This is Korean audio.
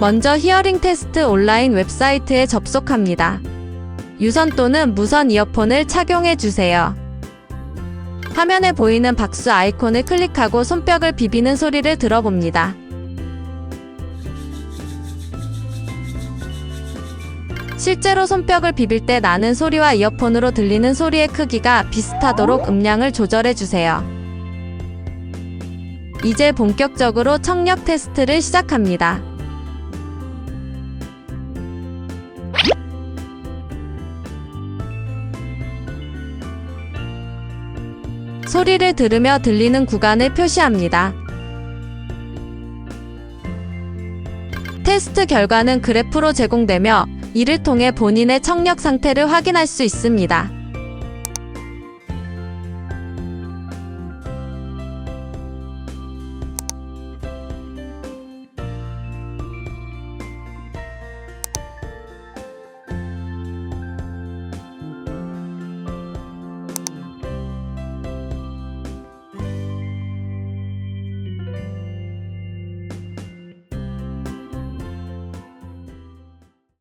먼저 히어링 테스트 온라인 웹사이트에 접속합니다. 유선 또는 무선 이어폰을 착용해 주세요. 화면에 보이는 박수 아이콘을 클릭하고 손뼉을 비비는 소리를 들어봅니다. 실제로 손뼉을 비빌 때 나는 소리와 이어폰으로 들리는 소리의 크기가 비슷하도록 음량을 조절해 주세요. 이제 본격적으로 청력 테스트를 시작합니다. 소리를 들으며 들리는 구간을 표시합니다. 테스트 결과는 그래프로 제공되며 이를 통해 본인의 청력 상태를 확인할 수 있습니다.